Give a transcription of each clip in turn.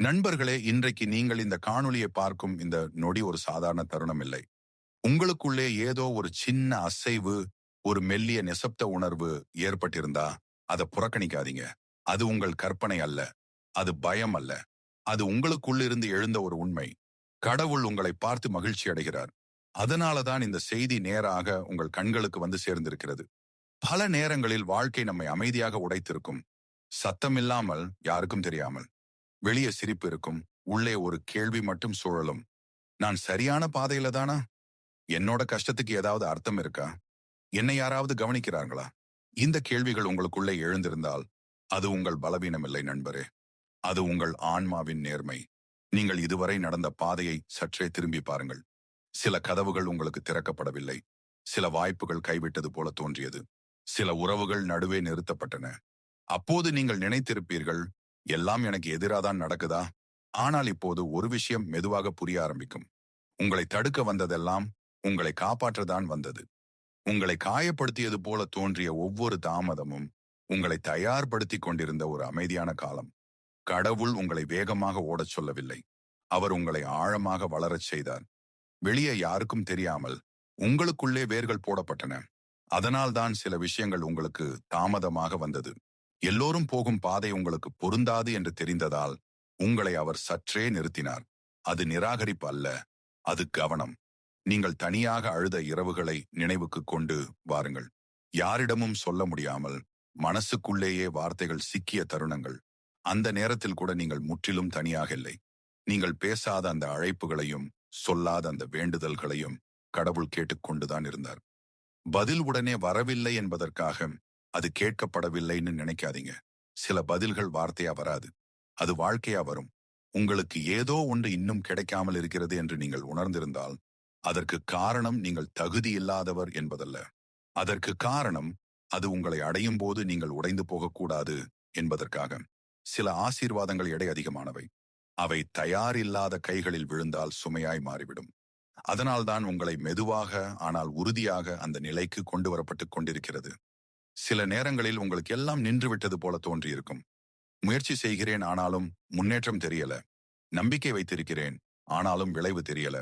நண்பர்களே இன்றைக்கு நீங்கள் இந்த காணொளியை பார்க்கும் இந்த நொடி ஒரு சாதாரண தருணம் இல்லை. உங்களுக்குள்ளே ஏதோ ஒரு சின்ன அசைவு ஒரு மெல்லிய நிசப்த உணர்வு ஏற்பட்டிருந்தா அதை புறக்கணிக்காதீங்க. அது உங்கள் கற்பனை அல்ல. அது பயம் அல்ல. அது உங்களுக்குள்ளிருந்து எழுந்த ஒரு உண்மை. கடவுள் உங்களை பார்த்து மகிழ்ச்சி அடைகிறார். அதனாலதான் இந்த செய்தி நேராக உங்கள் கண்களுக்கு வந்து சேர்ந்திருக்கிறது. பல நேரங்களில் வாழ்க்கை நம்மை அமைதியாக உடைத்திருக்கும். சத்தமில்லாமல் யாருக்கும் தெரியாமல். வெளியே சிரிப்பு இருக்கும். உள்ளே ஒரு கேள்வி மட்டும் சூழலும். நான் சரியான பாதையில தானா? என்னோட கஷ்டத்துக்கு ஏதாவது அர்த்தம் இருக்கா? என்னை யாராவது கவனிக்கிறார்களா? இந்த கேள்விகள் உங்களுக்குள்ளே எழுந்திருந்தால் அது உங்கள் பலவீனம் இல்லை நண்பரே. அது உங்கள் ஆன்மாவின் நேர்மை. நீங்கள் இதுவரை நடந்த பாதையை சற்றே திரும்பி பாருங்கள். சில கதவுகள் உங்களுக்கு திறக்கப்படவில்லை. சில வாய்ப்புகள் கைவிட்டது போல தோன்றியது. சில உறவுகள் நடுவே நிறுத்தப்பட்டன. அப்போது நீங்கள் நினைத்திருப்பீர்கள் எல்லாம் எனக்கு எதிராதான் நடக்குதா? ஆனால் இப்போது ஒரு விஷயம் மெதுவாக புரிய ஆரம்பிக்கும். உங்களை தடுக்க வந்ததெல்லாம் உங்களை காப்பாற்றதான் வந்தது. உங்களை காயப்படுத்தியது போல தோன்றிய ஒவ்வொரு தாமதமும் உங்களை தயார்படுத்தி கொண்டிருந்த ஒரு அமைதியான காலம். கடவுள் உங்களை வேகமாக ஓடச் சொல்லவில்லை. அவர் உங்களை ஆழமாக வளரச் செய்தார். வெளியே யாருக்கும் தெரியாமல் உங்களுக்குள்ளே வேர்கள் போடப்பட்டன. அதனால்தான் சில விஷயங்கள் உங்களுக்கு தாமதமாக வந்தது. எல்லோரும் போகும் பாதை உங்களுக்கு பொருந்தாது என்று தெரிந்ததால் உங்களை அவர் சற்றே நிறுத்தினார். அது நிராகரிப்பு அல்ல அது கவனம். நீங்கள் தனியாக அழுத இரவுகளை நினைவுக்கு கொண்டு வாருங்கள். யாரிடமும் சொல்ல முடியாமல் மனசுக்குள்ளேயே வார்த்தைகள் சிக்கிய தருணங்கள். அந்த நேரத்தில் கூட நீங்கள் முற்றிலும் தனியாக இல்லை. நீங்கள் பேசாத அந்த அழைப்புகளையும் சொல்லாத அந்த வேண்டுதல்களையும் கடவுள் கேட்டுக்கொண்டுதான் இருந்தார். பதில் உடனே வரவில்லை என்பதற்காக அது கேட்கப்படவில்லைன்னு நினைக்காதீங்க. சில பதில்கள் வார்த்தையா வராது. அது வாழ்க்கையா வரும். உங்களுக்கு ஏதோ ஒன்று இன்னும் கிடைக்காமல் இருக்கிறது என்று நீங்கள் உணர்ந்திருந்தால் அதற்கு காரணம் நீங்கள் தகுதி இல்லாதவர் என்பதல்ல. அதற்கு காரணம் அது உங்களை அடையும் போது நீங்கள் உடைந்து போகக்கூடாது என்பதற்காக. சில ஆசீர்வாதங்கள் எடை அதிகமானவை. அவை தயார் இல்லாத கைகளில் விழுந்தால் சுமையாய் மாறிவிடும். அதனால்தான் உங்களை மெதுவாக ஆனால் உறுதியாக அந்த நிலைக்கு கொண்டு வரப்பட்டுக் கொண்டிருக்கிறது. சில நேரங்களில் உங்களுக்கு எல்லாம் நின்று விட்டது போல தோன்றியிருக்கும். முயற்சி செய்கிறேன் ஆனாலும் முன்னேற்றம் தெரியல. நம்பிக்கை வைத்திருக்கிறேன் ஆனாலும் விளைவு தெரியல.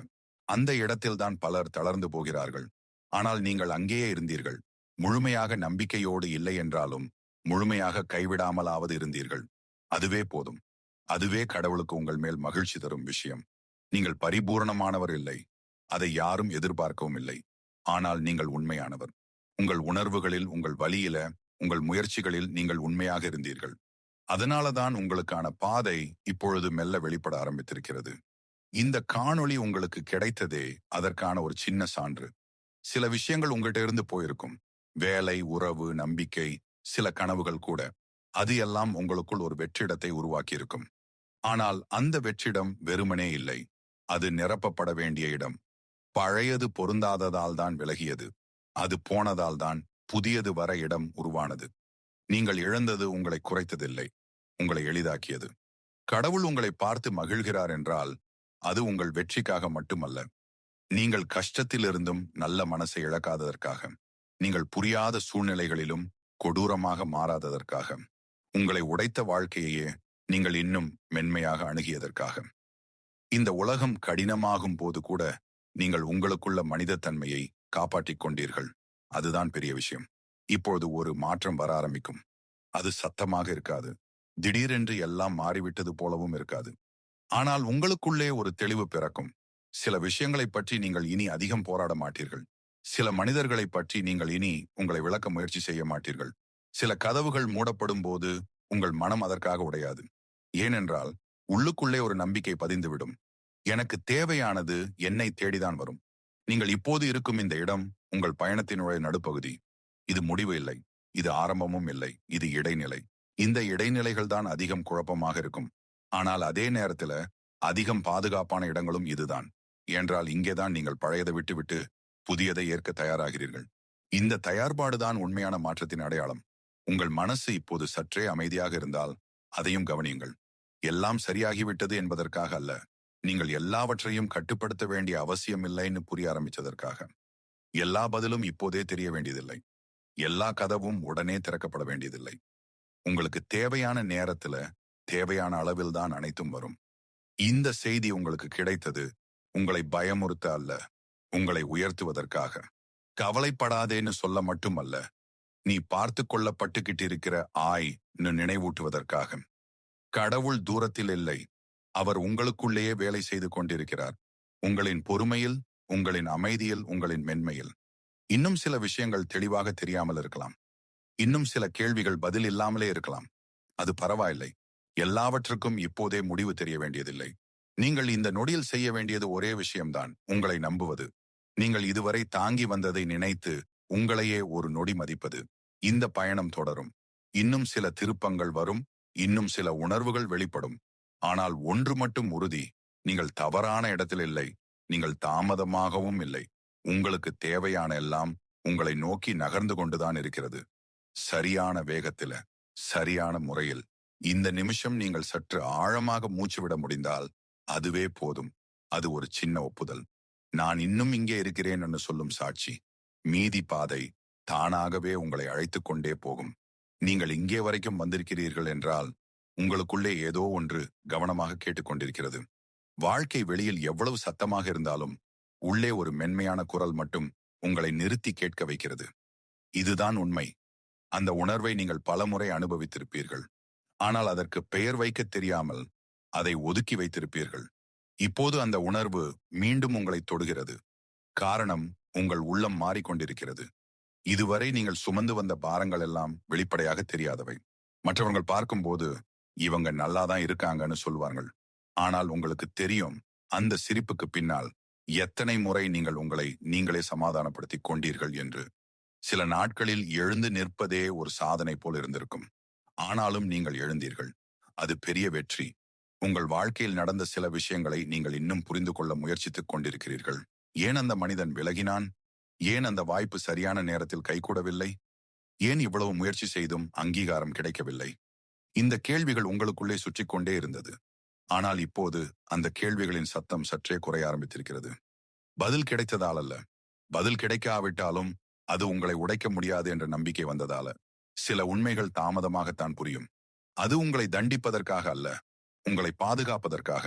அந்த இடத்தில்தான் பலர் தளர்ந்து போகிறார்கள். ஆனால் நீங்கள் அங்கேயே இருந்தீர்கள். முழுமையாக நம்பிக்கையோடு இல்லை என்றாலும் முழுமையாக கைவிடாமலாவது இருந்தீர்கள். அதுவே போதும். அதுவே கடவுளுக்கு உங்கள் மேல் மகிழ்ச்சி தரும் விஷயம். நீங்கள் பரிபூரணமானவர் இல்லை. அதை யாரும் எதிர்பார்க்கவும் இல்லை. ஆனால் நீங்கள் உண்மையானவர். உங்கள் உணர்வுகளில் உங்கள் வழியில உங்கள் முயற்சிகளில் நீங்கள் உண்மையாக இருந்தீர்கள். அதனாலதான் உங்களுக்கான பாதை இப்பொழுது மெல்ல வெளிப்பட ஆரம்பித்திருக்கிறது. இந்த காணொளி உங்களுக்கு கிடைத்ததே அதற்கான ஒரு சின்ன சான்று. சில விஷயங்கள் உங்கள்கிட்ட இருந்து போயிருக்கும். வேலை உறவு நம்பிக்கை சில கனவுகள் கூட. அது எல்லாம் உங்களுக்குள் ஒரு வெற்றிடத்தை உருவாக்கியிருக்கும். ஆனால் அந்த வெற்றிடம் வெறுமனே இல்லை. அது நிரப்பப்பட வேண்டிய இடம். பழையது பொருந்தாததால் தான் விலகியது. அது போனதால்தான் புதியது வர இடம் உருவானது. நீங்கள் இழந்தது உங்களை குறைத்ததில்லை உங்களை எளிதாக்கியது. கடவுள் உங்களை பார்த்து மகிழ்கிறார் என்றால் அது உங்கள் வெற்றிக்காக மட்டுமல்ல. நீங்கள் கஷ்டத்திலிருந்தும் நல்ல மனசை இழக்காததற்காக நீங்கள் புரியாத சூழ்நிலைகளிலும் கொடூரமாக மாறாததற்காக உங்களை உடைத்த வாழ்க்கையையே நீங்கள் இன்னும் மென்மையாக அணுகியதற்காக. இந்த உலகம் கடினமாகும் போது கூட நீங்கள் உங்களுக்குள்ள மனிதத்தன்மையை காப்பாற்றிக் கொண்டீர்கள் அதுதான் பெரிய விஷயம். இப்பொழுது ஒரு மாற்றம் வர ஆரம்பிக்கும். அது சத்தமாக இருக்காது. திடீரென்று எல்லாம் மாறிவிட்டது போலவும் இருக்காது. ஆனால் உங்களுக்குள்ளே ஒரு தெளிவு பிறக்கும். சில விஷயங்களைப் பற்றி நீங்கள் இனி அதிகம் போராட மாட்டீர்கள். சில மனிதர்களைப் பற்றி நீங்கள் இனி உங்களை விளக்க முயற்சி செய்ய மாட்டீர்கள். சில கதவுகள் மூடப்படும் போது உங்கள் மனம் அதற்காக உடையாது. ஏனென்றால் உள்ளுக்குள்ளே ஒரு நம்பிக்கை பதிந்துவிடும். எனக்கு தேவையானது என்னை தேடிதான் வரும். நீங்கள் இப்போது இருக்கும் இந்த இடம் உங்கள் பயணத்தினுடைய நடுப்பகுதி. இது முடிவு இல்லை. இது ஆரம்பமும் இல்லை. இது இடைநிலை. இந்த இடைநிலைகள் தான் அதிகம் குழப்பமாக இருக்கும். ஆனால் அதே நேரத்துல அதிகம் பாதுகாப்பான இடங்களும் இதுதான். என்றால் இங்கேதான் நீங்கள் பழையதை விட்டுவிட்டு புதியதை ஏற்க தயாராகிறீர்கள். இந்த தயார்பாடுதான் உண்மையான மாற்றத்தின் அடையாளம். உங்கள் மனசு இப்போது சற்றே அமைதியாக இருந்தால் அதையும் கவனியுங்கள். எல்லாம் சரியாகிவிட்டது என்பதற்காக அல்ல. நீங்கள் எல்லாவற்றையும் கட்டுப்படுத்த வேண்டிய அவசியம் இல்லைன்னு புரிய ஆரம்பிச்சதற்காக எல்லா பதிலும் இப்போதே தெரிய வேண்டியதில்லை. எல்லா கதவும் உடனே திறக்கப்பட வேண்டியதில்லை. உங்களுக்கு தேவையான நேரத்துல தேவையான அளவில் தான் அனைத்தும் வரும். இந்த செய்தி உங்களுக்கு கிடைத்தது உங்களை பயமுறுத்த அல்ல உங்களை உயர்த்துவதற்காக. கவலைப்படாதேன்னு சொல்ல மட்டுமல்ல நீ பார்த்து கொள்ளப்பட்டுக்கிட்டு இருக்கிற ஆய்ன்னு நினைவூட்டுவதற்காக. கடவுள் தூரத்தில் இல்லை அவர் உங்களுக்குள்ளேயே வேலை செய்து கொண்டிருக்கிறார். உங்களின் பொறுமையில் உங்களின் அமைதியில் உங்களின் மென்மையில். இன்னும் சில விஷயங்கள் தெளிவாக தெரியாமல் இருக்கலாம். இன்னும் சில கேள்விகள் பதில் இல்லாமலே இருக்கலாம். அது பரவாயில்லை. எல்லாவற்றுக்கும் இப்போதே முடிவு தெரிய வேண்டியதில்லை. நீங்கள் இந்த நொடியில் செய்ய வேண்டியது ஒரே விஷயம்தான். உங்களை நம்புவது. நீங்கள் இதுவரை தாங்கி வந்ததை நினைத்து உங்களையே ஒரு நொடி மதிப்பது. இந்த பயணம் தொடரும். இன்னும் சில திருப்பங்கள் வரும். இன்னும் சில உணர்வுகள் வெளிப்படும். ஆனால் ஒன்று மட்டும் உறுதி நீங்கள் தவறான இடத்தில் இல்லை நீங்கள் தாமதமாகவும் இல்லை. உங்களுக்கு தேவையான எல்லாம் உங்களை நோக்கி நகர்ந்து கொண்டுதான் இருக்கிறது. சரியான வேகத்தில சரியான முறையில். இந்த நிமிஷம் நீங்கள் சற்று ஆழமாக மூச்சு விட முடிந்தால் அதுவே போதும். அது ஒரு சின்ன ஒப்புதல். நான் இன்னும் இங்கே இருக்கிறேன் என்று சொல்லும் சாட்சி மீதி பாதை தானாகவே உங்களை அழைத்துக் கொண்டே போகும். நீங்கள் இங்கே வரைக்கும் வந்திருக்கிறீர்கள் என்றால் உங்களுக்குள்ளே ஏதோ ஒன்று கவனமாக கேட்டுக்கொண்டிருக்கிறது. வாழ்க்கை வெளியில் எவ்வளவு சத்தமாக இருந்தாலும் உள்ளே ஒரு மென்மையான குரல் மட்டும் உங்களை நிறுத்தி கேட்க வைக்கிறது. இதுதான் உண்மை. அந்த உணர்வை நீங்கள் பலமுறை அனுபவித்திருப்பீர்கள். ஆனால் அதற்கு பெயர் வைக்க தெரியாமல் அதை ஒதுக்கி வைத்திருப்பீர்கள். இப்போது அந்த உணர்வு மீண்டும் உங்களை தொடுகிறது. காரணம் உங்கள் உள்ளம் மாறிக்கொண்டிருக்கிறது. இதுவரை நீங்கள் சுமந்து வந்த பாரங்கள் எல்லாம் வெளிப்படையாக தெரியாதவை. மற்றவர்கள் பார்க்கும்போது இவங்க நல்லாதான் இருக்காங்கன்னு சொல்வார்கள். ஆனால் உங்களுக்கு தெரியும் அந்த சிரிப்புக்கு பின்னால் எத்தனை முறை நீங்கள் உங்களை நீங்களே சமாதானப்படுத்திக் கொண்டீர்கள் என்று. சில நாட்களில் எழுந்து நிற்பதே ஒரு சாதனை போல் இருந்திருக்கும். ஆனாலும் நீங்கள் எழுந்தீர்கள். அது பெரிய வெற்றி. உங்கள் வாழ்க்கையில் நடந்த சில விஷயங்களை நீங்கள் இன்னும் புரிந்து கொள்ள முயற்சித்துக் கொண்டிருக்கிறீர்கள். ஏன் அந்த மனிதன் விலகினான்? ஏன் அந்த வாய்ப்பு சரியான நேரத்தில் கைகூடவில்லை? ஏன் இவ்வளவு முயற்சி செய்தும் அங்கீகாரம் கிடைக்கவில்லை? இந்த கேள்விகள் உங்களுக்குள்ளே சுற்றி கொண்டே இருந்தது. ஆனால் இப்போது அந்த கேள்விகளின் சத்தம் சற்றே குறைய ஆரம்பித்திருக்கிறது. பதில் கிடைத்ததால் அல்ல. பதில் கிடைக்காவிட்டாலும் அது உங்களை உடைக்க முடியாது என்ற நம்பிக்கை வந்ததால. சில உண்மைகள் தாமதமாகத்தான் புரியும். அது உங்களை தண்டிப்பதற்காக அல்ல. உங்களை பாதுகாப்பதற்காக.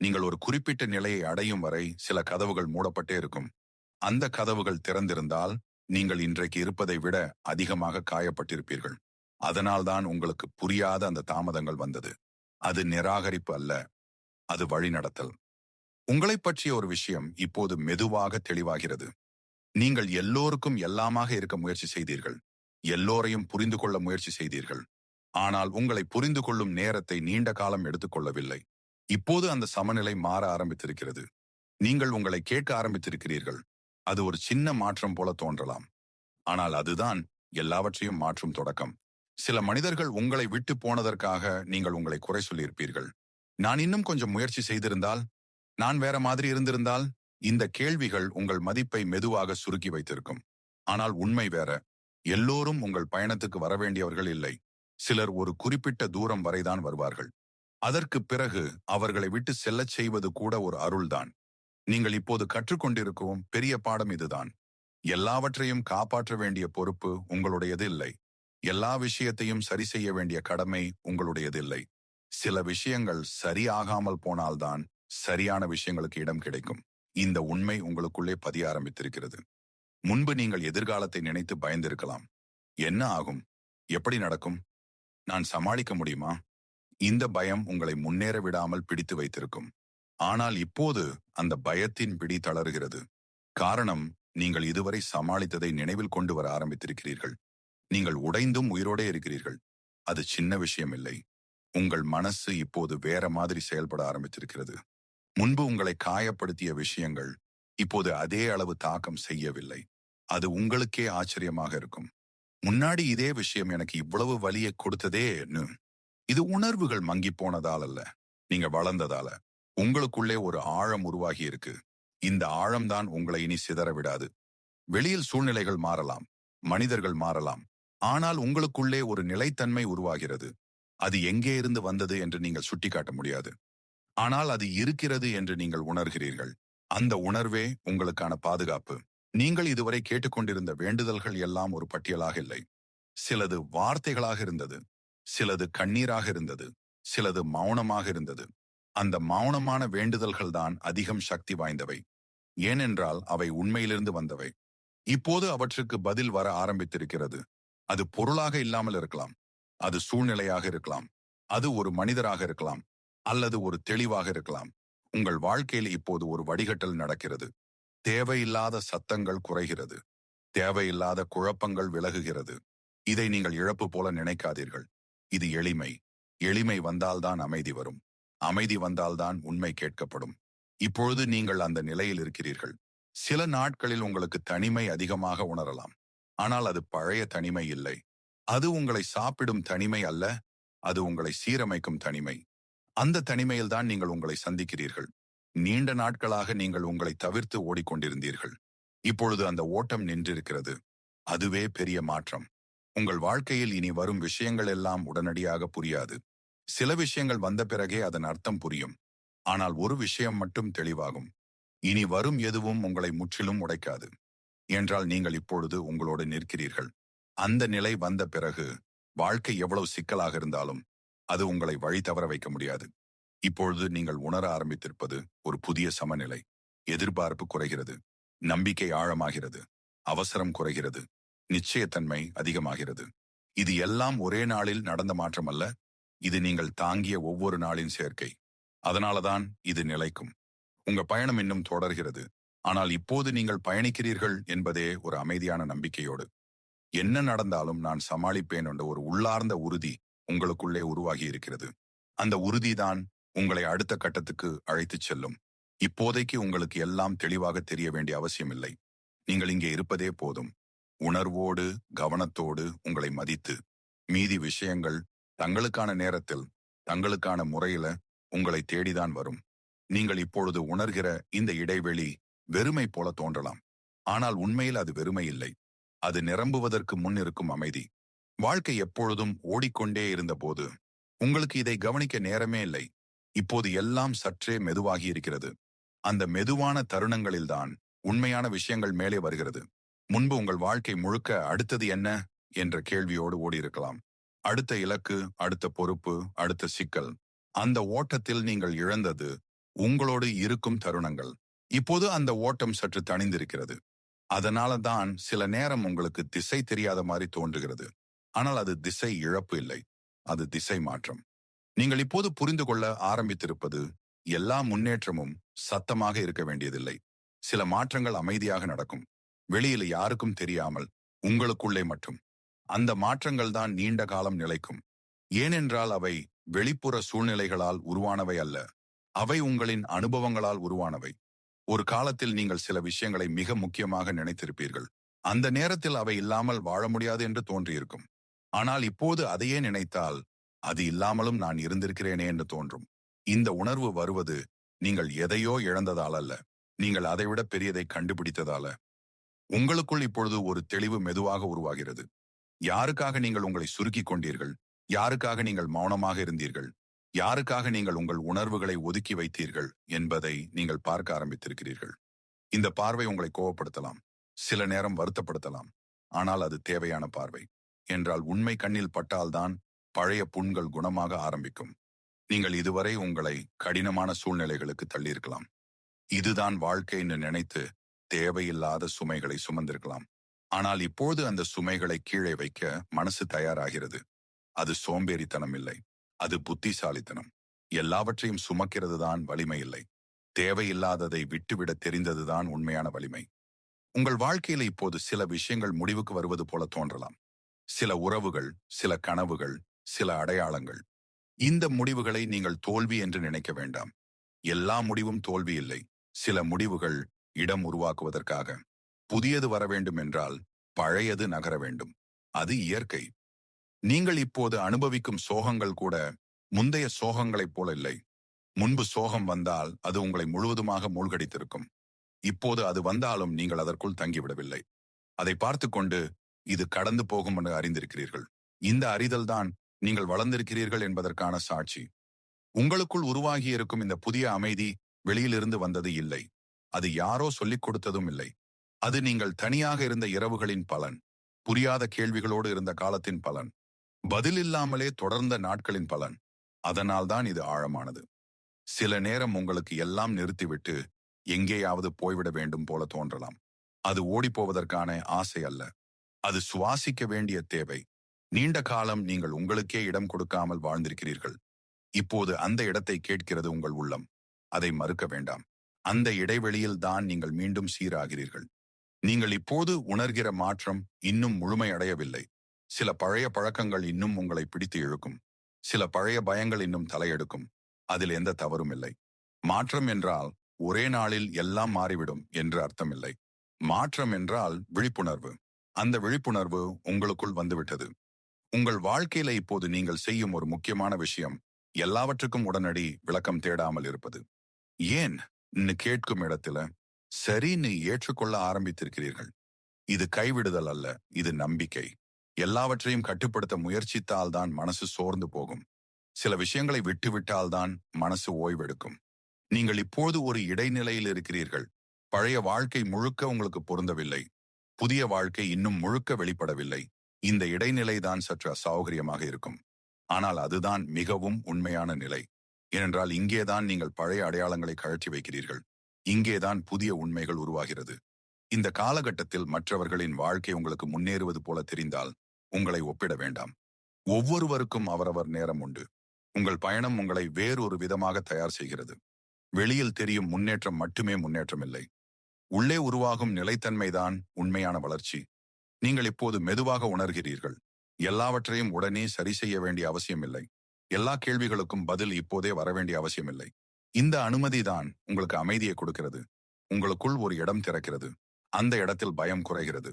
நீங்கள் ஒரு குறிப்பிட்ட நிலையை அடையும் வரை சில கதவுகள் மூடப்பட்டே இருக்கும். அந்த கதவுகள் திறந்திருந்தால் நீங்கள் இன்றைக்கு இருப்பதை விட அதிகமாக காயப்பட்டிருப்பீர்கள். அதனால்தான் உங்களுக்கு புரியாத அந்த தாமதங்கள் வந்தது. அது நிராகரிப்பு அல்ல அது வழிநடத்தல். உங்களைப் பற்றிய ஒரு விஷயம் இப்போது மெதுவாக தெளிவாகிறது. நீங்கள் எல்லோருக்கும் எல்லாமாக இருக்க முயற்சி செய்தீர்கள். எல்லோரையும் புரிந்து கொள்ள முயற்சி செய்தீர்கள். ஆனால் உங்களை புரிந்து கொள்ளும் நேரத்தை நீண்ட காலம் எடுத்துக்கொள்ளவில்லை இப்போது அந்த சமநிலை மாற ஆரம்பித்திருக்கிறது. நீங்கள் உங்களை கேட்க ஆரம்பித்திருக்கிறீர்கள். அது ஒரு சின்ன மாற்றம் போல தோன்றலாம். ஆனால் அதுதான் எல்லாவற்றையும் மாற்றும் தொடக்கம். சில மனிதர்கள் உங்களை விட்டு போனதற்காக நீங்கள் உங்களை குறை சொல்லியிருப்பீர்கள். நான் இன்னும் கொஞ்சம் முயற்சி செய்திருந்தால் நான் வேற மாதிரி இருந்திருந்தால் இந்த கேள்விகள் உங்கள் மதிப்பை மெதுவாக சுருக்கி வைத்திருக்கும். ஆனால் உண்மை வேற. எல்லோரும் உங்கள் பயணத்துக்கு வரவேண்டியவர்கள் இல்லை. சிலர் ஒரு குறிப்பிட்ட தூரம் வரைதான் வருவார்கள். அதற்கு பிறகு அவர்களை விட்டு செல்லச் செய்வது கூட ஒரு அருள்தான். நீங்கள் இப்போது கற்றுக்கொண்டிருக்கும் பெரிய பாடம் இதுதான். எல்லாவற்றையும் காப்பாற்ற வேண்டிய பொறுப்பு உங்களுடையது இல்லை. எல்லா விஷயத்தையும் சரி செய்ய வேண்டிய கடமை உங்களுடையது இல்லை சில விஷயங்கள் சரியாகாமல் போனால்தான் சரியான விஷயங்களுக்கு இடம் கிடைக்கும். இந்த உண்மை உங்களுக்குள்ளே பதிய ஆரம்பித்திருக்கிறது. முன்பு நீங்கள் எதிர்காலத்தை நினைத்து பயந்திருக்கலாம். என்ன ஆகும்? எப்படி நடக்கும்? நான் சமாளிக்க முடியுமா? இந்த பயம் உங்களை முன்னேற விடாமல் பிடித்து வைத்திருக்கும். ஆனால் இப்போது அந்த பயத்தின் பிடி தளர்கிறது. காரணம் நீங்கள் இதுவரை சமாளித்ததை நினைவில் கொண்டு வர ஆரம்பித்திருக்கிறீர்கள். நீங்கள் உடைந்தும் உயிரோடே இருக்கிறீர்கள். அது சின்ன விஷயம் இல்லை உங்கள் மனசு இப்போது வேற மாதிரி செயல்பட ஆரம்பித்திருக்கிறது. முன்பு உங்களை காயப்படுத்திய விஷயங்கள் இப்போது அதே அளவு தாக்கம் செய்யவில்லை. அது உங்களுக்கே ஆச்சரியமாக இருக்கும். முன்னாடி இதே விஷயம் எனக்கு இவ்வளவு வலியை கொடுத்ததேன்னு இது உணர்வுகள் மங்கி போனதால் அல்ல. நீங்க வளர்ந்ததால. உங்களுக்குள்ளே ஒரு ஆழம் உருவாகி இருக்கு. இந்த ஆழம்தான் உங்களை இனி சிதற விடாது. வெளியில் சூழ்நிலைகள் மாறலாம். மனிதர்கள் மாறலாம். ஆனால் உங்களுக்குள்ளே ஒரு நிலைத்தன்மை உருவாகிறது. அது எங்கே இருந்து வந்தது என்று நீங்கள் சுட்டிக்காட்ட முடியாது. ஆனால் அது இருக்கிறது என்று நீங்கள் உணர்கிறீர்கள். அந்த உணர்வே உங்களுக்கான பாதுகாப்பு. நீங்கள் இதுவரை கேட்டுக்கொண்டிருந்த வேண்டுதல்கள் எல்லாம் ஒரு பட்டியலாக இல்லை. சிலது வார்த்தைகளாக இருந்தது. சிலது கண்ணீராக இருந்தது. சிலது மௌனமாக இருந்தது. அந்த மௌனமான வேண்டுதல்கள் தான் அதிகம் சக்தி வாய்ந்தவை. ஏனென்றால் அவை உண்மையிலிருந்து வந்தவை. இப்போது அவற்றுக்கு பதில் வர ஆரம்பித்திருக்கிறது. அது பொருளாக இல்லாமல் இருக்கலாம். அது சூழ்நிலையாக இருக்கலாம். அது ஒரு மனிதராக இருக்கலாம். அல்லது ஒரு தெளிவாக இருக்கலாம். உங்கள் வாழ்க்கையில் இப்போது ஒரு வடிகட்டல் நடக்கிறது. தேவையில்லாத சத்தங்கள் குறைகிறது. தேவையில்லாத குழப்பங்கள் விலகுகிறது. இதை நீங்கள் இழப்பு போல நினைக்காதீர்கள். இது எளிமை. எளிமை வந்தால்தான் அமைதி வரும். அமைதி வந்தால்தான் உண்மை கேட்கப்படும். இப்பொழுது நீங்கள் அந்த நிலையில் இருக்கிறீர்கள். சில நாட்களில் உங்களுக்கு தனிமை அதிகமாக உணரலாம். ஆனால் அது பழைய தனிமை இல்லை. அது உங்களை சாப்பிடும் தனிமை அல்ல அது உங்களை சீரமைக்கும் தனிமை. அந்த தனிமையில்தான் நீங்கள் உங்களை சந்திக்கிறீர்கள். நீண்ட நாட்களாக நீங்கள் உங்களை தவிர்த்து ஓடிக்கொண்டிருந்தீர்கள். இப்பொழுது அந்த ஓட்டம் நின்றிருக்கிறது. அதுவே பெரிய மாற்றம். உங்கள் வாழ்க்கையில் இனி வரும் விஷயங்கள் எல்லாம் உடனடியாக புரியாது. சில விஷயங்கள் வந்த பிறகே அதன் அர்த்தம் புரியும். ஆனால் ஒரு விஷயம் மட்டும் தெளிவாகும். இனி வரும் எதுவும் உங்களை முற்றிலும் உடைக்காது. என்றால் நீங்கள் இப்பொழுது உங்களோடு நிற்கிறீர்கள். அந்த நிலை வந்த பிறகு வாழ்க்கை எவ்வளவு சிக்கலாக இருந்தாலும் அது உங்களை வழி தவற வைக்க முடியாது. இப்பொழுது நீங்கள் உணர ஆரம்பித்திருப்பது ஒரு புதிய சமநிலை. எதிர்பார்ப்பு குறைகிறது. நம்பிக்கை ஆழமாகிறது. அவசரம் குறைகிறது. நிச்சயத்தன்மை அதிகமாகிறது. இது எல்லாம் ஒரே நாளில் நடந்த மாற்றம் அல்ல இது நீங்கள் தாங்கிய ஒவ்வொரு நாளின் சேர்க்கை. அதனாலதான் இது நிலைக்கும். உங்க பயணம் இன்னும் தொடர்கிறது. ஆனால் இப்போது நீங்கள் பயணிக்கிறீர்கள் என்பதே ஒரு அமைதியான நம்பிக்கையோடு. என்ன நடந்தாலும் நான் சமாளிப்பேன் என்ற ஒரு உள்ளார்ந்த உறுதி உங்களுக்குள்ளே உருவாகி இருக்கிறது. அந்த உறுதிதான் உங்களை அடுத்த கட்டத்துக்கு அழைத்துச் செல்லும். இப்போதைக்கு உங்களுக்கு எல்லாம் தெளிவாக தெரிய வேண்டிய அவசியமில்லை. நீங்கள் இங்கே இருப்பதே போதும். உணர்வோடு கவனத்தோடு உங்களை மதித்து மீதி விஷயங்கள் தங்களுக்கான நேரத்தில் தங்களுக்கான முறையில உங்களை தேடிதான் வரும். நீங்கள் இப்பொழுது உணர்கிற இந்த இடைவெளி வெறுமை போல தோன்றலாம். ஆனால் உண்மையில் அது வெறுமை இல்லை. அது நிரம்புவதற்கு முன் இருக்கும் அமைதி. வாழ்க்கை எப்பொழுதும் ஓடிக்கொண்டே இருந்தபோது உங்களுக்கு இதை கவனிக்க நேரமே இல்லை. இப்போது எல்லாம் சற்றே மெதுவாகி இருக்கிறது. அந்த மெதுவான தருணங்களில்தான் உண்மையான விஷயங்கள் மேலே வருகிறது. முன்பு உங்கள் வாழ்க்கை முழுக்க அடுத்தது என்ன? என்ற கேள்வியோடு ஓடியிருக்கலாம். அடுத்த இலக்கு அடுத்த பொறுப்பு அடுத்த சிக்கல். அந்த ஓட்டத்தில் நீங்கள் இழந்தது உங்களோடு இருக்கும் தருணங்கள். இப்போது அந்த ஓட்டம் சற்று தணிந்திருக்கிறது. அதனால தான் சில நேரம் உங்களுக்கு திசை தெரியாத மாதிரி தோன்றுகிறது. ஆனால் அது திசை இழப்பு இல்லை. அது திசை மாற்றம். நீங்கள் இப்போது புரிந்து கொள்ள ஆரம்பித்திருப்பது எல்லா முன்னேற்றமும் சத்தமாக இருக்க வேண்டியதில்லை. சில மாற்றங்கள் அமைதியாக நடக்கும். வெளியில யாருக்கும் தெரியாமல் உங்களுக்குள்ளே மட்டும். அந்த மாற்றங்கள் தான் நீண்ட காலம் நிலைக்கும். ஏனென்றால் அவை வெளிப்புற சூழ்நிலைகளால் உருவானவை அல்ல. அவை உங்களின் அனுபவங்களால் உருவானவை. ஒரு காலத்தில் நீங்கள் சில விஷயங்களை மிக முக்கியமாக நினைத்திருப்பீர்கள். அந்த நேரத்தில் அவை இல்லாமல் வாழ முடியாது என்று தோன்றியிருக்கும். ஆனால் இப்போது அதையே நினைத்தால் அது இல்லாமலும் நான் இருந்திருக்கிறேனே என்று தோன்றும். இந்த உணர்வு வருவது நீங்கள் எதையோ இழந்ததால் அல்ல. நீங்கள் அதைவிட பெரியதை கண்டுபிடித்ததால. உங்களுக்குள் இப்பொழுது ஒரு தெளிவு மெதுவாக உருவாகிறது. யாருக்காக நீங்கள் உங்களை சுருக்கிக் கொண்டீர்கள்? யாருக்காக நீங்கள் மௌனமாக இருந்தீர்கள்? யாருக்காக நீங்கள் உங்கள் உணர்வுகளை ஒதுக்கி வைத்தீர்கள் என்பதை நீங்கள் பார்க்க ஆரம்பித்திருக்கிறீர்கள். இந்த பார்வை உங்களை கோவப்படுத்தலாம். சில நேரம் வருத்தப்படுத்தலாம். ஆனால் அது தேவையான பார்வை. என்றால் உண்மை கண்ணில் பட்டால்தான் பழைய புண்கள் குணமாக ஆரம்பிக்கும். நீங்கள் இதுவரை உங்களை கடினமான சூழ்நிலைகளுக்கு தள்ளியிருக்கலாம். இதுதான் வாழ்க்கை என்று நினைத்து தேவையில்லாத சுமைகளை சுமந்திருக்கலாம். ஆனால் இப்போது அந்த சுமைகளை கீழே வைக்க மனசு தயாராகிறது. அது சோம்பேறித்தனம் இல்லை அது புத்திசாலித்தனம். எல்லாவற்றையும் சுமக்கிறது தான் வலிமை இல்லை தேவையில்லாததை விட்டுவிட தெரிந்ததுதான் உண்மையான வலிமை. உங்கள் வாழ்க்கையில இப்போது சில விஷயங்கள் முடிவுக்கு வருவது போல தோன்றலாம். சில உறவுகள் சில கனவுகள் சில அடையாளங்கள். இந்த முடிவுகளை நீங்கள் தோல்வி என்று நினைக்க வேண்டாம். எல்லா முடிவும் தோல்வி இல்லை. சில முடிவுகள் இடம் உருவாக்குவதற்காக. புதியது வர வேண்டும் என்றால் பழையது நகர வேண்டும். அது இயற்கை. நீங்கள் இப்போது அனுபவிக்கும் சோகங்கள் கூட முந்தைய சோகங்களைப் போல இல்லை. முன்பு சோகம் வந்தால் அது உங்களை முழுவதுமாக மூழ்கடித்திருக்கும். இப்போது அது வந்தாலும் நீங்கள் அதற்குள் தங்கிவிடவில்லை. அதை பார்த்து கொண்டு இது கடந்து போகும் என்று அறிந்திருக்கிறீர்கள். இந்த அறிதல்தான் நீங்கள் வளர்ந்திருக்கிறீர்கள் என்பதற்கான சாட்சி. உங்களுக்குள் உருவாகியிருக்கும் இந்த புதிய அமைதி வெளியிலிருந்து வந்தது இல்லை. அது யாரோ சொல்லிக் கொடுத்ததும் இல்லை. அது நீங்கள் தனியாக இருந்த இரவுகளின் பலன் புரியாத கேள்விகளோடு இருந்த காலத்தின் பலன். பதிலில்லாமலே தொடர்ந்த நாட்களின் பலன். அதனால்தான் இது ஆழமானது. சில நேரம் உங்களுக்கு எல்லாம் நிறுத்திவிட்டு எங்கேயாவது போய்விட வேண்டும் போல தோன்றலாம். அது ஓடிப்போவதற்கான ஆசை அல்ல. அது சுவாசிக்க வேண்டிய தேவை. நீண்ட காலம் நீங்கள் உங்களுக்கே இடம் கொடுக்காமல் வாழ்ந்திருக்கிறீர்கள். இப்போது அந்த இடத்தை கேட்கிறது உங்கள் உள்ளம். அதை மறுக்க வேண்டாம். அந்த இடைவெளியில் தான் நீங்கள் மீண்டும் சீராகிறீர்கள். நீங்கள் இப்போது உணர்கிற மாற்றம் இன்னும் முழுமையடையவில்லை. சில பழைய பழக்கங்கள் இன்னும் உங்களை பிடித்து இழுக்கும். சில பழைய பயங்கள் இன்னும் தலையெடுக்கும். அதில் எந்த தவறும் இல்லை. மாற்றம் என்றால் ஒரே நாளில் எல்லாம் மாறிவிடும் என்று அர்த்தமில்லை. மாற்றம் என்றால் விழிப்புணர்வு. அந்த விழிப்புணர்வு உங்களுக்குள் வந்துவிட்டது. உங்கள் வாழ்க்கையில இப்போது நீங்கள் செய்யும் ஒரு முக்கியமான விஷயம் எல்லாவற்றுக்கும் உடனடி விளக்கம் தேடாமல் இருப்பது. ஏன்? கேட்கும் இடத்துல சரின்னு ஏற்றுக்கொள்ள ஆரம்பித்திருக்கிறீர்கள். இது கைவிடுதல் அல்ல இது நம்பிக்கை. எல்லாவற்றையும் கட்டுப்படுத்த முயற்சித்தால்தான் மனசு சோர்ந்து போகும். சில விஷயங்களை விட்டுவிட்டால் தான் மனசு ஓய்வெடுக்கும். நீங்கள் இப்போது ஒரு இடைநிலையில் இருக்கிறீர்கள். பழைய வாழ்க்கை முழுக்க உங்களுக்கு பொருந்தவில்லை. புதிய வாழ்க்கை இன்னும் முழுக்க வெளிப்படவில்லை. இந்த இடைநிலை தான் சற்று அசௌகரியமாக இருக்கும். ஆனால் அதுதான் மிகவும் உண்மையான நிலை. ஏனென்றால் இங்கேதான் நீங்கள் பழைய அடையாளங்களை கழற்றி வைக்கிறீர்கள். இங்கேதான் புதிய உண்மைகள் உருவாகிறது. இந்த காலகட்டத்தில் மற்றவர்களின் வாழ்க்கை உங்களுக்கு முன்னேறுவது போல தெரிந்தால் உங்களை ஒப்பிட வேண்டாம். ஒவ்வொருவருக்கும் அவரவர் நேரம் உண்டு. உங்கள் பயணம் உங்களை வேறொரு விதமாக தயார் செய்கிறது. வெளியில் தெரியும் முன்னேற்றம் மட்டுமே முன்னேற்றம் இல்லை. உள்ளே உருவாகும் நிலைத்தன்மைதான் உண்மையான வளர்ச்சி. நீங்கள் இப்போது மெதுவாக உணர்கிறீர்கள். எல்லாவற்றையும் உடனே சரி செய்ய வேண்டிய அவசியமில்லை எல்லா கேள்விகளுக்கும் பதில் இப்போதே வர வேண்டிய அவசியமில்லை இந்த அனுமதிதான் உங்களுக்கு அமைதியை கொடுக்கிறது. உங்களுக்குள் ஒரு இடம் திறக்கிறது. அந்த இடத்தில் பயம் குறைகிறது.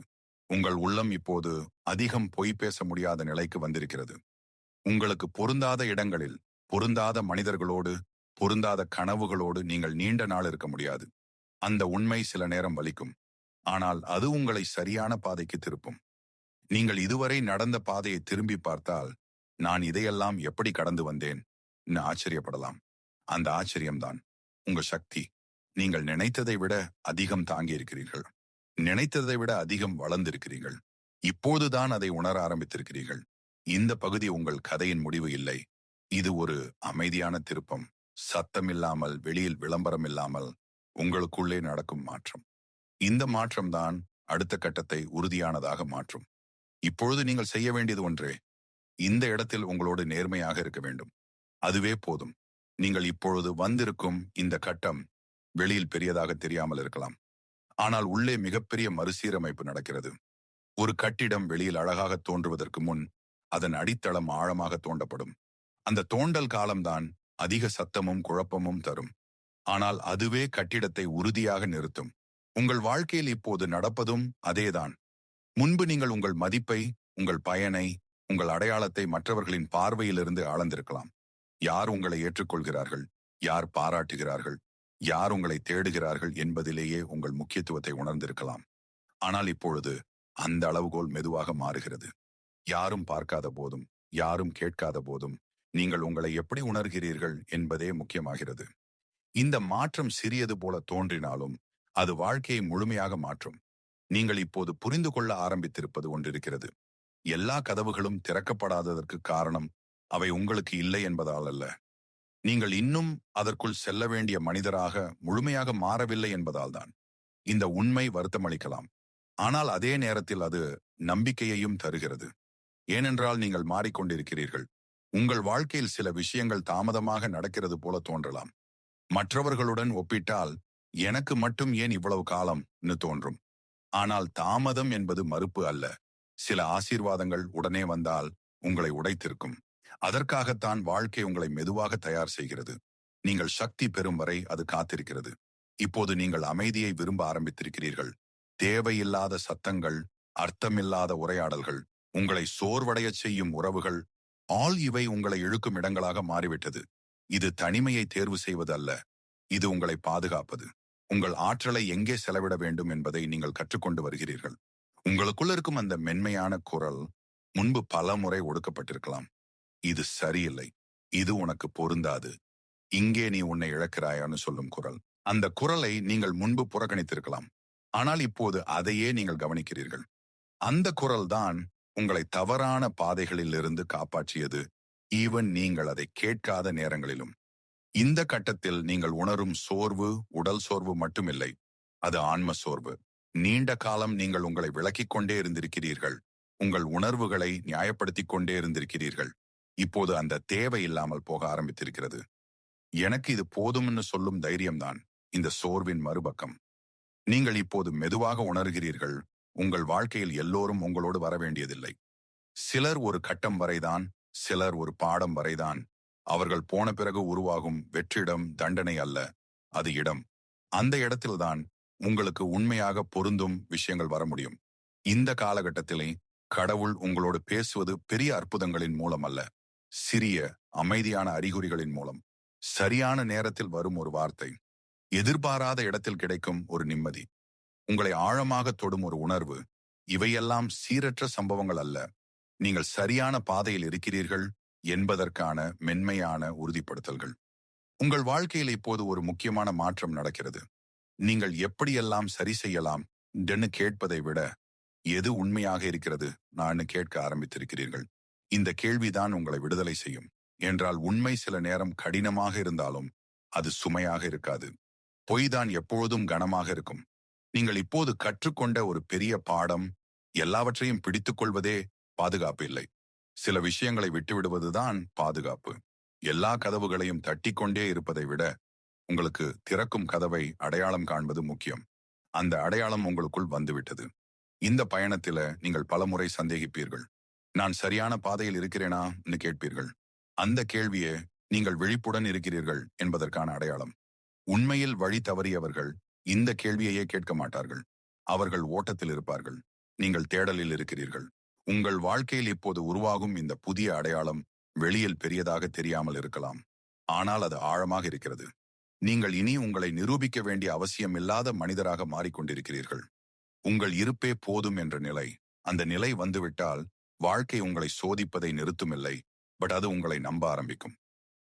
உங்கள் உள்ளம் இப்போது அதிகம் பொய் பேச முடியாத நிலைக்கு வந்திருக்கிறது. உங்களுக்கு பொருந்தாத இடங்களில் பொருந்தாத மனிதர்களோடு பொருந்தாத கனவுகளோடு நீங்கள் நீண்ட நாள் இருக்க முடியாது. அந்த உண்மை சில நேரம் வலிக்கும். ஆனால் அது உங்களை சரியான பாதைக்கு திருப்பும். நீங்கள் இதுவரை நடந்த பாதையை திரும்பி பார்த்தால் நான் இதையெல்லாம் எப்படி கடந்து வந்தேன்? ஆச்சரியப்படலாம். அந்த ஆச்சரியம்தான். உங்க சக்தி. நீங்கள் நினைத்ததை விட அதிகம் தாங்கி இருக்கிறீர்கள் நினைத்ததை விட அதிகம் வளர்ந்திருக்கிறீர்கள். இப்போதுதான் அதை உணர ஆரம்பித்திருக்கிறீர்கள். இந்த பகுதி உங்கள் கதையின் முடிவு இல்லை. இது ஒரு அமைதியான திருப்பம். சத்தமில்லாமல் வெளியில் விளம்பரம் இல்லாமல் உங்களுக்குள்ளே நடக்கும் மாற்றம். இந்த மாற்றம்தான் அடுத்த கட்டத்தை உறுதியானதாக மாற்றும். இப்பொழுது நீங்கள் செய்ய வேண்டியது ஒன்றே இந்த இடத்தில் உங்களோடு நேர்மையாக இருக்க வேண்டும். அதுவே போதும். நீங்கள் இப்பொழுது வந்திருக்கும் இந்த கட்டம் வெளியில் பெரியதாக தெரியாமல் இருக்கலாம். ஆனால் உள்ளே மிகப்பெரிய மறுசீரமைப்பு நடக்கிறது. ஒரு கட்டிடம் வெளியில் அழகாக தோன்றுவதற்கு முன் அதன் அடித்தளம் ஆழமாக தோண்டப்படும். அந்த தோண்டல் காலம்தான் அதிக சத்தமும் குழப்பமும் தரும். ஆனால் அதுவே கட்டிடத்தை உறுதியாக நிறுத்தும். உங்கள் வாழ்க்கையில் இப்போது நடப்பதும் அதேதான். முன்பு நீங்கள் உங்கள் மதிப்பை உங்கள் பயனை உங்கள் அடையாளத்தை மற்றவர்களின் பார்வையிலிருந்து ஆளந்திருக்கலாம் யார் உங்களை ஏற்றுக்கொள்கிறார்கள்? யார் பாராட்டுகிறார்கள்? யார் உங்களை தேடுகிறார்கள் என்பதிலேயே உங்கள் முக்கியத்துவத்தை உணர்ந்திருக்கலாம். ஆனால் இப்பொழுது அந்த அளவுகோல் மெதுவாக மாறுகிறது. யாரும் பார்க்காத போதும் யாரும் கேட்காத போதும் நீங்கள் உங்களை எப்படி உணர்கிறீர்கள் என்பதே முக்கியமாகிறது. இந்த மாற்றம் சிறியது போல தோன்றினாலும் அது வாழ்க்கையை முழுமையாக மாற்றும். நீங்கள் இப்போது புரிந்து கொள்ள ஆரம்பித்திருப்பது ஒன்றிருக்கிறது. எல்லா கதவுகளும் திறக்கப்படாததற்கு காரணம் அவை உங்களுக்கு இல்லை என்பதால் அல்ல. நீங்கள் இன்னும் அதற்குள் செல்ல வேண்டிய மனிதராக முழுமையாக மாறவில்லை என்பதால்தான் இந்த உண்மை வருத்தமளிக்கலாம் ஆனால் அதே நேரத்தில் அது நம்பிக்கையையும் தருகிறது. ஏனென்றால் நீங்கள் மாறிக்கொண்டிருக்கிறீர்கள். உங்கள் வாழ்க்கையில் சில விஷயங்கள் தாமதமாக நடக்கிறது போல தோன்றலாம். மற்றவர்களுடன் ஒப்பிட்டால் எனக்கு மட்டும் ஏன் இவ்வளவு காலம்னு தோன்றும். ஆனால் தாமதம் என்பது மறுப்பு அல்ல. சில ஆசீர்வாதங்கள் உடனே வந்தால் உங்களை உடைத்திருக்கும். அதற்காகத்தான் வாழ்க்கை உங்களை மெதுவாக தயார் செய்கிறது. நீங்கள் சக்தி பெறும் வரை அது காத்திருக்கிறது. இப்போது நீங்கள் அமைதியை விரும்ப ஆரம்பித்திருக்கிறீர்கள். தேவையில்லாத சத்தங்கள் அர்த்தமில்லாத உரையாடல்கள் உங்களை சோர்வடையச் செய்யும் உறவுகள் ஆல் இவை உங்களை இழுக்கும் இடங்களாக மாறிவிட்டது. இது தனிமையை தேர்வு செய்வது அல்ல. இது உங்களை பாதுகாப்பது. உங்கள் ஆற்றலை எங்கே செலவிட வேண்டும் என்பதை நீங்கள் கற்றுக்கொண்டு வருகிறீர்கள். உங்களுக்குள்ள இருக்கும் அந்த மென்மையான குரல் முன்பு பல முறை ஒடுக்கப்பட்டிருக்கலாம். இது சரியில்லை. இது உனக்கு பொருந்தாது. இங்கே நீ உன்னை இழக்கிறாயான்னு சொல்லும் குரல். அந்த குரலை நீங்கள் முன்பு புறக்கணித்திருக்கலாம். ஆனால் இப்போது அதையே நீங்கள் கவனிக்கிறீர்கள். அந்த குரல்தான் உங்களை தவறான பாதைகளில் இருந்து காப்பாற்றியது. ஈவன் நீங்கள் அதை கேட்காத நேரங்களிலும். இந்த கட்டத்தில் நீங்கள் உணரும் சோர்வு உடல் சோர்வு மட்டுமில்லை. அது ஆன்ம சோர்வு. நீண்ட காலம் நீங்கள் உங்களை விளக்கிக் கொண்டே இருந்திருக்கிறீர்கள். உங்கள் உணர்வுகளை நியாயப்படுத்திக் கொண்டே இருந்திருக்கிறீர்கள். இப்போது அந்த தேவை இல்லாமல் போக ஆரம்பித்திருக்கிறது. எனக்கு இது போதும்னு சொல்லும் தைரியம்தான் இந்த சோர்வின் மறுபக்கம். நீங்கள் இப்போது மெதுவாக உணர்கிறீர்கள் உங்கள் வாழ்க்கையில் எல்லோரும் உங்களோடு வர வேண்டியதில்லை. சிலர் ஒரு கட்டம் வரைதான் சிலர் ஒரு பாடம் வரைதான். அவர்கள் போன பிறகு உருவாகும் வெற்றிடம் தண்டனை அல்ல அது இடம். அந்த இடத்தில்தான் உங்களுக்கு உண்மையாக பொருந்தும் விஷயங்கள் வர முடியும். இந்த காலகட்டத்திலே கடவுள் உங்களோடு பேசுவது பெரிய அற்புதங்களின் மூலம் அல்ல சிறிய அமைதியான அறிகுறிகளின் மூலம் சரியான நேரத்தில் வரும் ஒரு வார்த்தை. எதிர்பாராத இடத்தில் கிடைக்கும் ஒரு நிம்மதி. உங்களை ஆழமாக தொடும் ஒரு உணர்வு. இவையெல்லாம் சீரற்ற சம்பவங்கள் அல்ல. நீங்கள் சரியான பாதையில் இருக்கிறீர்கள் என்பதற்கான மென்மையான உறுதிப்படுத்தல்கள். உங்கள் வாழ்க்கையில் இப்போது ஒரு முக்கியமான மாற்றம் நடக்கிறது. நீங்கள் எப்படியெல்லாம் சரி செய்யலாம் என்று கேட்பதை விட எது உண்மையாக இருக்கிறது நான் கேட்க ஆரம்பித்திருக்கிறீர்கள். இந்த கேள்விதான் உங்களை விடுதலை செய்யும். என்றால் உண்மை சில நேரம் கடினமாக இருந்தாலும் அது சுமையாக இருக்காது. பொய் தான் எப்பொழுதும் கனமாக இருக்கும். நீங்கள் இப்போது கற்றுக்கொண்ட ஒரு பெரிய பாடம் எல்லாவற்றையும் பிடித்துக் கொள்வதே பாதுகாப்பு இல்லை. சில விஷயங்களை விட்டுவிடுவதுதான் பாதுகாப்பு. எல்லா கதவுகளையும் தட்டிக்கொண்டே இருப்பதை விட உங்களுக்கு திறக்கும் கதவை அடையாளம் காண்பது முக்கியம். அந்த அடையாளம் உங்களுக்குள் வந்துவிட்டது. இந்த பயணத்தில நீங்கள் பலமுறை சந்தேகிப்பீர்கள். நான் சரியான பாதையில் இருக்கிறேனான்னு கேட்பீர்கள். அந்த கேள்வியே நீங்கள் விழிப்புடன் இருக்கிறீர்கள் என்பதற்கான அடையாளம். உண்மையில் வழி தவறியவர்கள் இந்த கேள்வியையே கேட்க மாட்டார்கள். அவர்கள் ஓட்டத்தில் இருப்பார்கள். நீங்கள் தேடலில் இருக்கிறீர்கள். உங்கள் வாழ்க்கையில் இப்போது உருவாகும் இந்த புதிய அடையாளம் வெளியில் பெரியதாக தெரியாமல் இருக்கலாம். ஆனால் அது ஆழமாக இருக்கிறது. நீங்கள் இனி உங்களை நிரூபிக்க வேண்டிய அவசியம் இல்லாத மனிதராக மாறிக்கொண்டிருக்கிறீர்கள். உங்கள் இருப்பே போதும் என்ற நிலை. அந்த நிலை வந்துவிட்டால் வாழ்க்கை உங்களை சோதிப்பதை நிறுத்துமில்லை பட் அது உங்களை நம்ப ஆரம்பிக்கும்.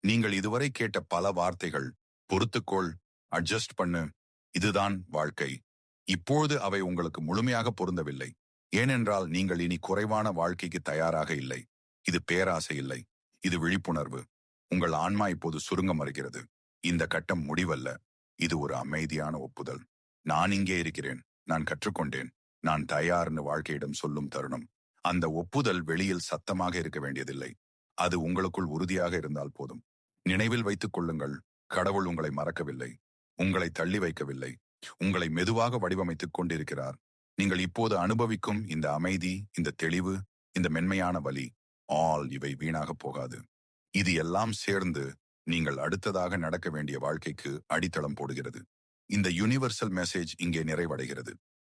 நீங்கள் இதுவரை கேட்ட பல வார்த்தைகள் பொறுத்துக்கொள் அட்ஜஸ்ட் பண்ணு இதுதான் வாழ்க்கை. இப்பொழுது அவை உங்களுக்கு முழுமையாக பொருந்தவில்லை. ஏனென்றால் நீங்கள் இனி குறைவான வாழ்க்கைக்கு தயாராக இல்லை. இது பேராசை இல்லை. இது விழிப்புணர்வு. உங்கள் ஆன்மா இப்போது சுருங்க மறுகிறது இந்த கட்டம் முடிவல்ல. இது ஒரு அமைதியான ஒப்புதல். நான் இங்கே இருக்கிறேன். நான் கற்றுக்கொண்டேன். நான் தயார்னு வாழ்க்கையிடம் சொல்லும் தருணம். அந்த ஒப்புதல் வெளியில் சத்தமாக இருக்க வேண்டியதில்லை. அது உங்களுக்குள் உறுதியாக இருந்தால் போதும். நினைவில் வைத்துக் கொள்ளுங்கள் கடவுள் உங்களை மறக்கவில்லை உங்களை தள்ளி வைக்கவில்லை உங்களை மெதுவாக வடிவமைத்துக் கொண்டிருக்கிறார். நீங்கள் இப்போது அனுபவிக்கும் இந்த அமைதி இந்த தெளிவு இந்த மென்மையான வலி ஆல் இவை வீணாக போகாது. இது எல்லாம் சேர்ந்து நீங்கள் அடுத்ததாக நடக்க வேண்டிய வாழ்க்கைக்கு அடித்தளம் போடுகிறது. இந்த யுனிவர்சல் மெசேஜ் இங்கே நிறைவடைகிறது.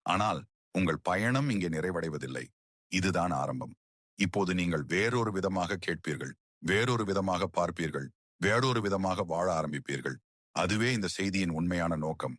ஆனால் உங்கள் பயணம் இங்கே நிறைவடைவதில்லை. இதுதான் ஆரம்பம். இப்போது நீங்கள் வேறொரு விதமாக கேட்பீர்கள். வேறொரு விதமாக பார்ப்பீர்கள். வேறொரு விதமாக வாழ ஆரம்பிப்பீர்கள். அதுவே இந்த செய்தியின் உண்மையான நோக்கம்.